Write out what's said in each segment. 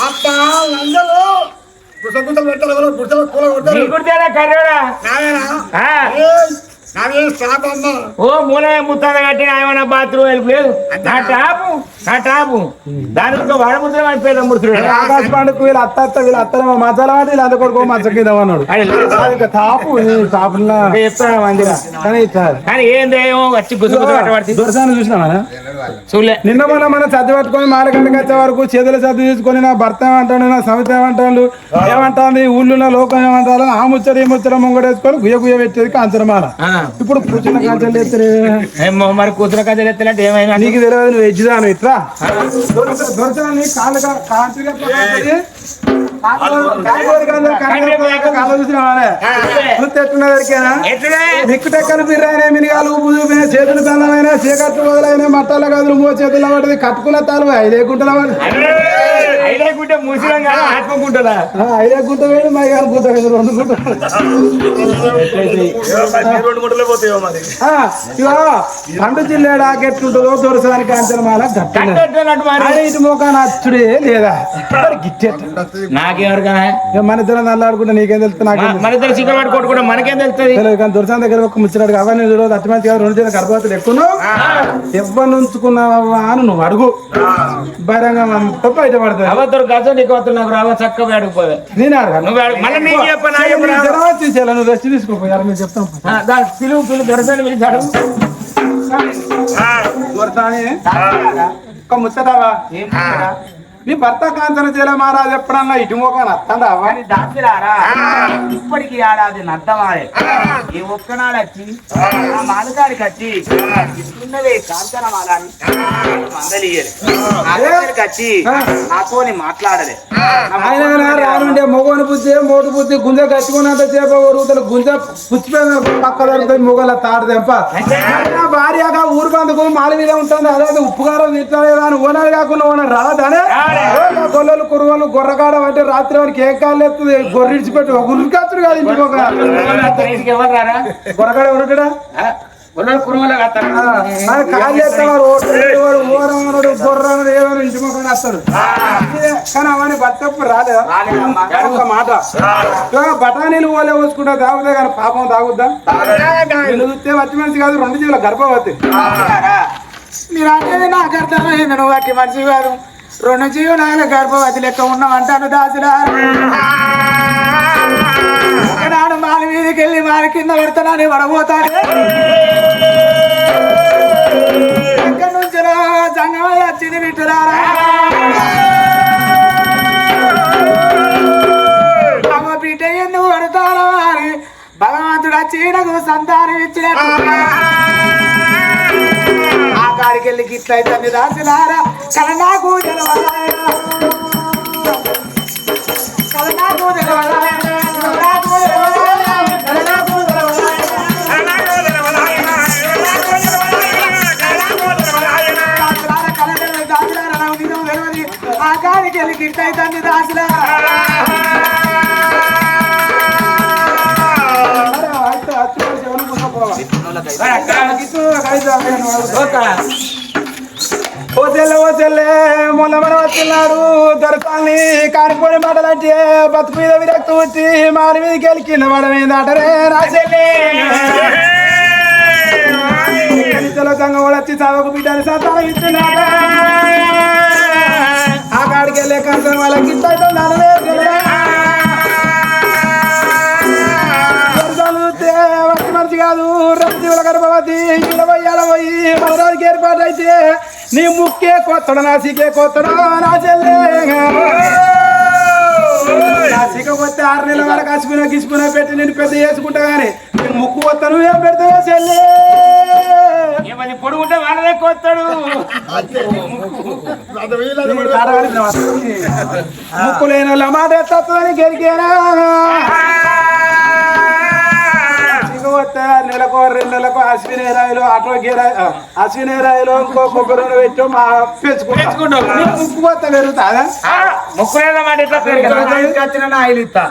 అత్త అందరూ గుసగుసలు పెట్టారు గుసలు కూల కొడతారు ఓ మూల ముత్తాద కట్టిన ఏమైనా బాత్రూమ్ వెళ్ళి లేదు? నా టాపు నా టాపు. దాని ఒక వాడముద్ర వాడి పేరు ముడుతున్నాడు ఆకాశ పండుగ వీళ్ళు అత్త అత్త వీళ్ళు అత్తనేమో మసాలా వాడి వీళ్ళు అంత కొడుకో మచ్చ కింద అన్నాడు చెప్తాను మందిగా కానీ ఇట్లా కానీ ఏందేమో వచ్చి గుస గుస కట్టబడుతుంది. దొరసాన్ని చూసినావా? చూలే. నిన్న మొన్న మనం సర్ది పట్టుకొని మాలగంటకి వచ్చే వరకు చేతులు సర్ది తీసుకొని నా భర్త ఏమంటాడు నా సమిత ఏమంటాడు ఏమంటాంది ఊళ్ళో లోకం ఏమంటారు ఆ ముచ్చట ఈ ముచ్చట ముంగడేసుకొని గుయ్య గుయ్య పెట్టేది కాంచరమాల ఆ. ఇప్పుడు కూర్చున్న కాంచలు ఎత్తే ఏమో మరి కూతురు కథ ఎత్తలేంటే ఏమైనా? నీకు తెలియదు నువ్వు ఎజ్జుదాను ఇట్లా దొరసాన్ని కాళ్ళు కాంచగా మినిగాలు ఉప్పు చూపిన చేతులు బెల్లమైన చీకట్లు మొదలైన మట్టాల గదులు మో చేతుల పడింది కట్టుకున్న తాలు ఐదే గుంటల పడి ఐదే ఐదే గుంట వేడు మై గుంట వేడు రెండు గుంట రెండు పండు జిల్లేడు ఆకెట్లుంటుందో దొరసానికి అంచనమాల ఇటు మోకాన అచ్చుడే లేదా మరి నా నాకెవరికా ఇక మన ఇద్దరం నల్లాడుకుంటే నీకేం తెలుస్తుంది నాకేం మన ఇద్దరు చికెన్ పట్టి కొట్టుకుంటే మనకేం తెలుస్తుంది? కానీ దొరసాన్ దగ్గర ఒక ముచ్చినాడు అవన్నీ చూడదు అట్టి మంచిగా రెండు చేతులు గర్భవతులు ఎక్కువ ఎవ్వరు ఉంచుకున్నావా అని నువ్వు అడుగు. బహిరంగం అంతా బయటపడుతుంది అవతరు గజం నీకు అవతరు నాకు రావ చక్కగా అడిగిపోవే నేను అడగాను. నువ్వు అడుగు. నువ్వు రెస్ట్ తీసుకోపోయారు మేము చెప్తాం దాని పిలువు పిలువు దొరసని పిలిచాడు దొరసాని. ఒక ముచ్చటావా? నీ భర్త కాంచన చేల మహారాజు ఎప్పుడన్నా ఇటు అత్తండావా కానీ ఇప్పటికి ఏడాది నద్దమాడే ఈ ఒక్కనాడు వచ్చి ఆ మాలగాడికి వచ్చి ఇస్తున్నదే కాంచన మాలని మందలియలే వచ్చి నాతోని మాట్లాడలే. ఆయన రానుండే మొగోని బుద్ధి మోటు బుద్ధి గుంజ కట్టుకున్నంత చేప ఒరుగుతలు గుంజ పుచ్చిపోయిన పక్క దొరుకుతాయి మొగల తాడు భార్యగా ఊరు బందుకు మాల మీద ఉంటుంది? అదే ఉప్పుగారం తింటాడు అని ఓనాడు కాకుండా ఓనర్ రాదానే గొల్లలు కురువలు గొర్రకాడ అంటే రాత్రి వారికి ఏ కాళ్ళు ఎత్తుంది గొర్రె ఇడిచిపెట్టి ఒక ఉరికత్తుడు కాదు ఇంటికి ఒక ఎవరు రారా గొర్రకాడ ఉరకడా ఉన్నోళ్ళు కురుమలో కత్తారు కాళ్ళు ఎత్తవారు ఓటేవాడు ఓరమనుడు గొర్రనుడు ఏమైనా ఇంటి మొక్కని వస్తాడు కానీ అవన్నీ రాలేదా. ఒక మాట. బఠానీలు ఓలే పోసుకుంటా తాగుతా కానీ పాపం తాగుద్దా? చూస్తే వచ్చి మనిషి కాదు రెండు జీవుల గర్భవతి. మీరు అనేది నాకు అర్థమైంది నువ్వు అట్టి మనిషి కాదు. రెండు జీవనాల గర్భవతి లెక్క ఉన్నామంటాను దాసులా ఒకనాడు మాల మీదకి వెళ్ళి మాల కింద పెడతానని పడబోతాను ఎక్కడి నుంచి సంగమయ్య వచ్చింది విట్టులారా అమ్మ బిడ్డ ఎందుకు పడతారా అని భగవంతుడు చీడకు సంతానం ఇచ్చిన ఆ కాడికి వెళ్ళి గిట్లయితే దాసినారా కల నాకు తెలవదాయన. కల నాకు తెలవదాయన. కల నాకు తెలవదాయన. కల నాకు తెలవదాయన. దాసులారా, కల తెలవదు, దాసులారా, నాకు నిజం తెలవదు. ఆ కాడికి వెళ్ళి గిట్లయితే దాసులారా ఓ చెల్లె ఓ వచ్చినాడు. దొరకాలని కానిపోయిన మాటలంటే బతుకు మీద విరక్తి వచ్చి మారి మీదకి వెళ్ళి కింద పడమేందటరే అటరే చెల్లె. సంఘం కూడా వచ్చి చదవకు బిడ్డని సంతానం ఇస్తున్నాడా. ఆ కాడికి వెళ్ళే కంచం వాళ్ళకి ఇంత నీ ముక్కే కొత్తడు నా సీకే కొత్తడు నా చెల్లె. నా సీక కొత్తే ఆరు నెలల వరకు అసిపోయినా గిసిపోయినా పెట్టి నేను పెద్ద చేసుకుంటా కానీ నీ ముక్కు కొత్త నువ్వేం పెడతావా చెల్లె. ఏమని పొడుగుంటే వాళ్ళనే కొత్తాడు. ముక్కు లేని వాళ్ళ మాట ఎత్తని గెలికేనా పోతే నెలకు రెండు నెలలకు అశ్విని రాయలు ఆటో గీరాయి అశ్విని రాయలు ఇంకో కొబ్బరి పెట్టి మా పెంచుకుంటాం. ముక్కు పోతే పెరుగుతుందా? వచ్చిన ఆయిల్ ఇస్తా.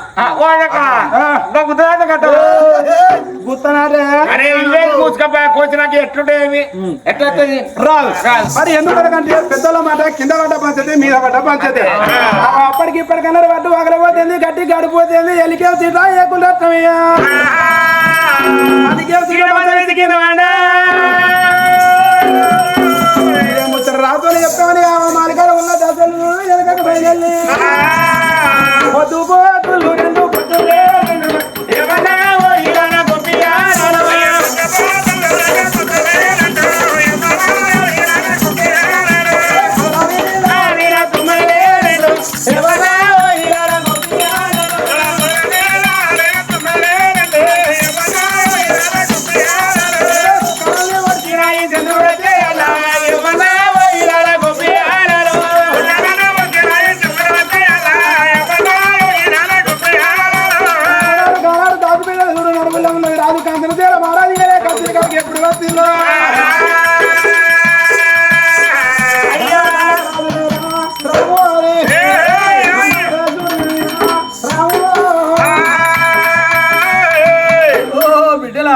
కూర్చున్నాక ఎట్లా? రాదు మరి ఎందుకంటే పెద్దల మాట కింద పడ్డ పంచతే మీద పడ్డ పంచతే. అప్పటికి ఇప్పటికన్నా పట్టు వగలపోతుంది గట్టి గడిపోతుంది ఎలికే సీటా ఏకుండా రాతోని చెప్తామని మాలికాడ ఉన్న దశలు వెనకకు బయలుదేరి పొద్దు పోతులు రెండు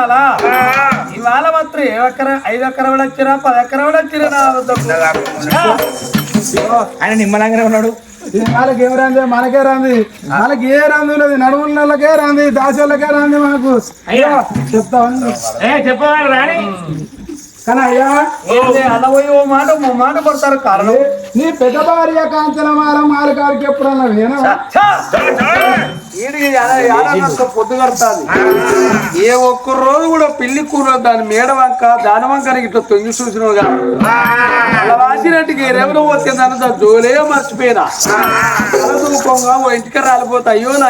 బిడ్డలాలా ఇవాళ మాత్రం ఏ ఎకర ఐదు ఎకరం వచ్చిరా పది ఎకరం వచ్చిరా నా వద్దకు. ఆయన నిమ్మలంగానే ఉన్నాడు. వాళ్ళకి ఏం రాంది? మనకే రాంది. వాళ్ళకి ఏ రాంది ఉన్నది? నడుముల నెలకే రాంది దాచోళ్ళకే రాంది మనకు అయ్యా. చెప్తామని ఏ చెప్పవాలి రాని కానీ అయ్యా ఓ. మాట ఓ మాట కొడతారు కారణం నీ పెద్ద భార్య కాంచన మాల మాలకాడికి ఎప్పుడన్నా నేను ఈడికి యాడ- యాడ పొద్దు కడతాది? ఏ ఒక్క రోజు కూడా పెళ్ళి కూర దాని మేడ వంక దాని వంక ఇట్లా తొంగి చూసినవుగా అలా వాసినట్టుకి దాని జోలే మర్చిపోయినా. తల దూకంగా ఓ ఇంటికి రాలిపోతా అయ్యో నా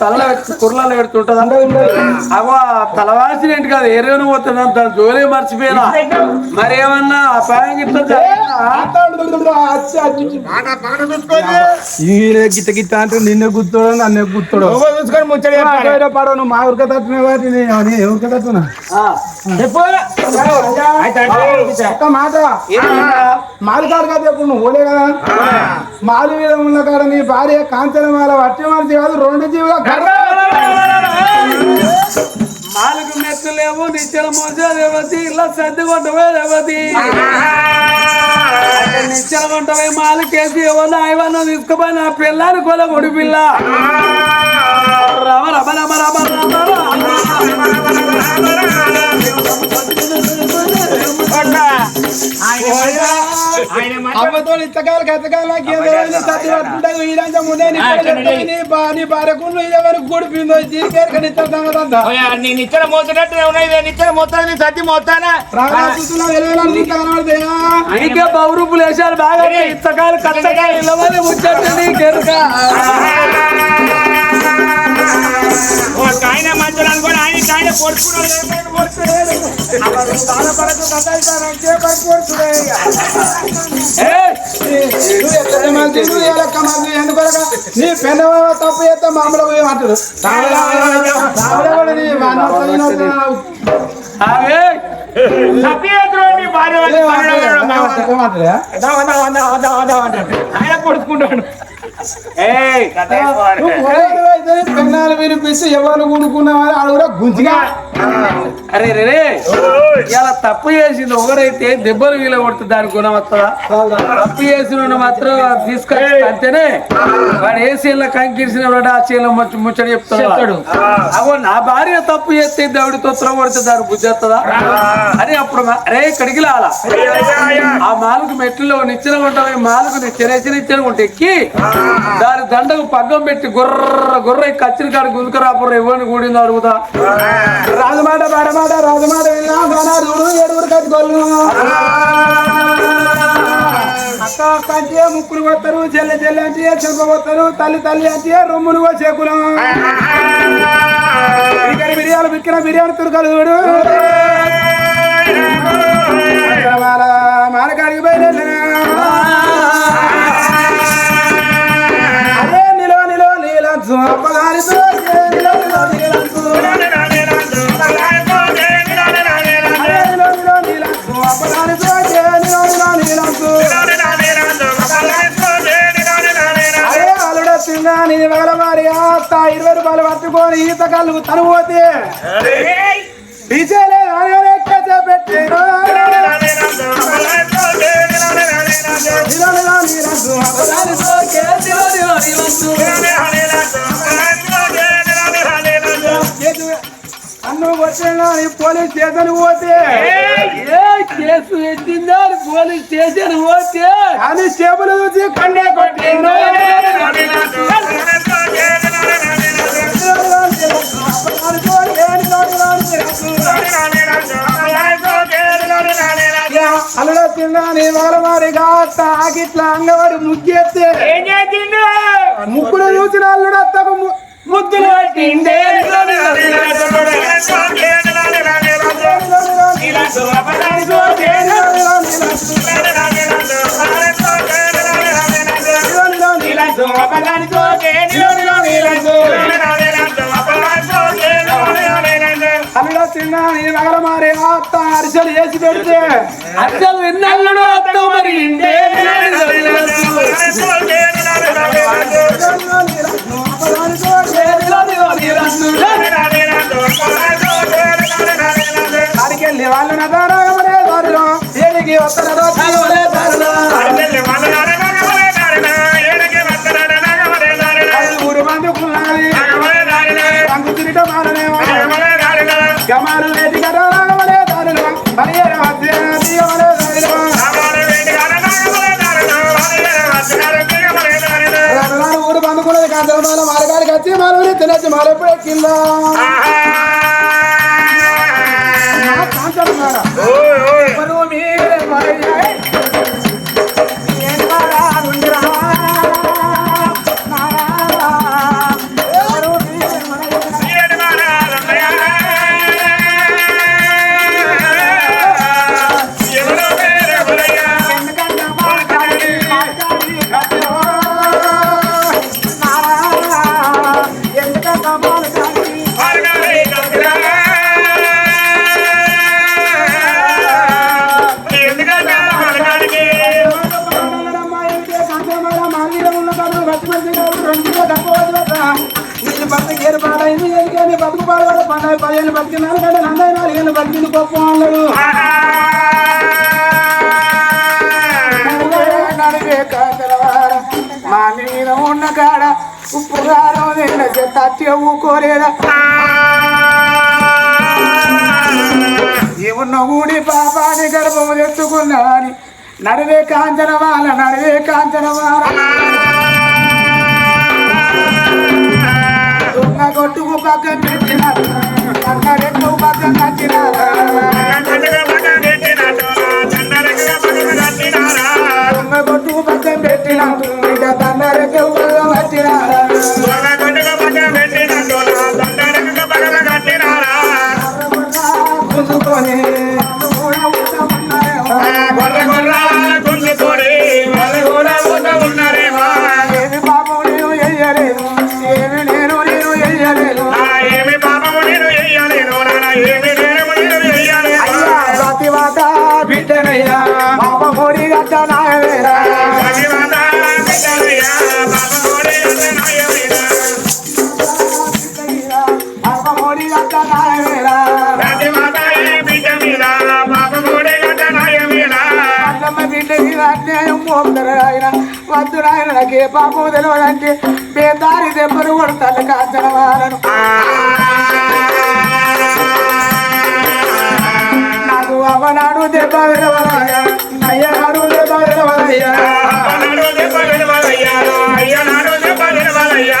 తలలో పెట్టి కుర్రలలో పెడుతుంటది అగో తల వాసినట్టు కాదు ఏ రేవను పోతుందని దాని జోలే మర్చిపోయినా. మరేమన్నా ఆ పాయం ఇట్లా? ఈయన గిట్ట గిట్ట అంటే నిన్నే గుర్తుడు నన్నే గుర్తుడు చూసుకొని. పడవు నువ్వు మా ఊరికే తట్టునే చెప్పు. ఒక్క మాట? మాలి కాదు కదా ఇప్పుడు నువ్వు ఓలే కదా? మాలి మీద ఉన్న కాడ నీ భార్య కాంచన మాల వట్టి మనిషి కాదు రెండు గర్వ నాలుగు మెట్లు లేవు నిచ్చెన మోసే రేవతి ఇలా సర్ది కొట్టవే రేవతి నిచ్చెన కొట్టవే మాలకేసి ఎవరు ఆయవన్న తీసుకుపోయి నా పిల్లని కొల కొడి పిల్ల రమ రమ రమ రమ రమ అమ్మతో ఇచ్చకాలు గతకాలు సత్తి పట్టుకుంటావు ఈడంతా నీ పిల్ల చెప్తావు, కూడిపోయిందో నేను ఇచ్చిన ఉన్నాయి మొత్తాన్ని సత్తి మొత్తానా నీకే బౌరూపులు వేసారు బాగా ఇత్తకాలు కట్టగా ఇళ్ళవని ముచ్చట్టు ఆయన మంచిగా అనుకోని ఆయన ఆయన పొడుచుకున్నాడు నీ పెద్ద తప్పు చేస్తే మామూలు ఏమంటారు అవే ఆయన పొడుచుకుంటాడు పెన్నాలు వినిపిస్తే ఎవరు కూడుకున్నామని అడుగురా గుంజిగా. అరే రే రే. ఇలా తప్పు చేసింది ఒకరైతే దెబ్బలు వీల కొడుతుంది దాని గుణం వస్తుందా తప్పు చేసిన మాత్రం తీసుకొచ్చి అంతేనే? వాడు ఏ సీన్లో కంకిరిసిన వాడు ఆ సీన్లో ముచ్చ ముచ్చట చెప్తాడు. అవో నా భార్య తప్పు చేస్తే దేవుడి తొత్తరం కొడితే దాని బుద్ధి వస్తుందా? అని అప్పుడు అరే ఇక్కడికి లాలా ఆ మాలకు మెట్లలో నిచ్చెన ఉంటాయి మాలకు చిన్న చిన్న నిచ్చెన ఉంటే ఎక్కి. దాని దండకు పగ్గం పెట్టి గుర్ర గుర్ర కచ్చిన కాడ గుంజుకరాపురం ఇవ్వని కూడింది అడుగుతా. రాజమాట బాడమాట రాజమాట వెళ్ళినా ఏడుగురు అక్క అక్క అంటే ముక్కులు కొత్తారు చెల్లె చెల్లె అంటే చెంప కొత్తారు తల్లి తల్లి అంటే రొమ్ములు చేకులం బిర్యానీ బిర్యానీ బిక్కిన బిర్యానీ తురుకలు చూడు. మాల నేను ఇరవై రూపాయలు పట్టుకొని ఈత కళ్ళు తను పోతే డీజేలే పెట్టి దిలో దిలో దిలో దిలో దిలో దిలో వచ్చిన పోలీస్ స్టేషన్ పోతే. కేసు ఎత్తిందా పోలీస్ స్టేషన్ పోతే. అని స్టేబుల్ చూసి కండే కొట్టిండు. అల్లుడు తిన్నాని వాళ్ళ వారిగా తాగిట్లా అంగవాడి చేసిండు? ముక్కుడు చూసిన అల్లుడు అత్తకు ముద్దులు పట్టిండే అల్లుడు తిన్నాని వాళ్ళ మారి అత్త అరిసెలు వేసి పెడితే అసలు ఎన్నల్లుడు అత్త మరి. రఘునాథ్ ఊరు బందుకున్నది కాంతమాల మారగాడికి వచ్చి మాలూరి తినచ్చి మాలెప్పుడు ఎక్కిందా మా మీద ఉన్న కాడ ఉప్పు కారం తిన్న చెత్త ఊకోలేదా ఏమున్న ఊడి పాపాని గర్భం తెచ్చుకున్నాని నడివే కాంచనవాల నడివే కాంచనవాల దున్న కొట్టుకు పక్కన అన్న రెండు పక్కన కొట్టుకు పక్కన పెట్టినారు ఇక తండ్రికి కోడి గట్ట మీద అన్యాయం మోపుతారు ఆయన. వద్దు నాకు పాపం తెలియదంటే బేదారి దెబ్బలు కొడతాను కాంచన వాళ్ళను నాకు అవనాడు దెబ్బ విడవలయ్యా అయ్యనాడు దెబ్బ విడవలయ్యా అవనాడు దెబ్బ విడవలయ్యా అయ్యనాడు దెబ్బ విడవలయ్యా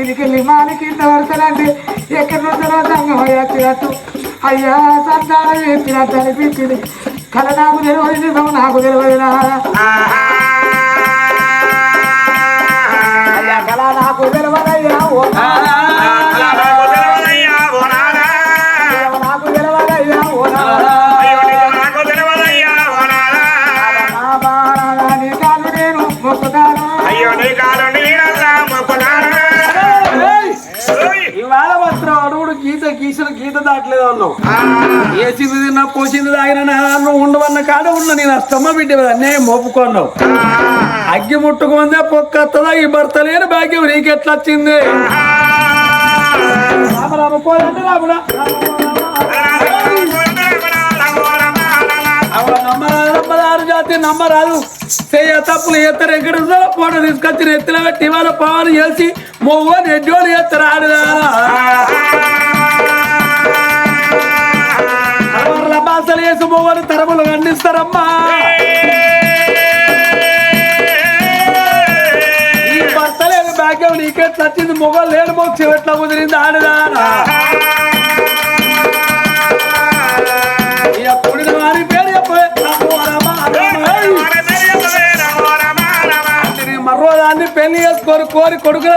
మా మీదికి వెళ్ళి మానికి ఇంత పడతానంటే ఎక్కడి నుంచో సంగం వచ్చినట్టు అయ్యా సంతానం ఎత్తినట్టు అనిపించింది కల నాకు తెలియదు నిజం నాకు తెలియదునా అయ్యా కళ నాకు తెలియదయ్యా గీత దాటలేదు అన్నావు ఏసింది తిన్నా పోసింది తాగినా నువ్వు ఉండవన్న కాడ ఉన్న నేను అస్తమ్మ బిడ్డ అన్యాయం మోపుకున్నావు అగ్గి ముట్టుకుందే పొక్కత్తదా ఈ భర్త లేని భాగ్యం నీకెట్లా వచ్చింది రాముడా నమ్మరాదు జాతి నమ్మరాదు చేయ తప్పులు ఎత్తరు ఎక్కడ ఫోటో తీసుకొచ్చి ఎత్తున పెట్టి ఇవాళ పవన్ చేసి మొవ్వని ఎడ్డోడు ఎత్తరు మొవ్వని తరములు ఖండిస్తారమ్మా ఈ భర్త లేని భాగ్యం నీకెట్లా వచ్చింది మొగలు లేని మోక్షం ఎట్లా కుదిరింది. మర్రోదాన్ని పెళ్ళి చేసుకొని కోరి కొడుకుల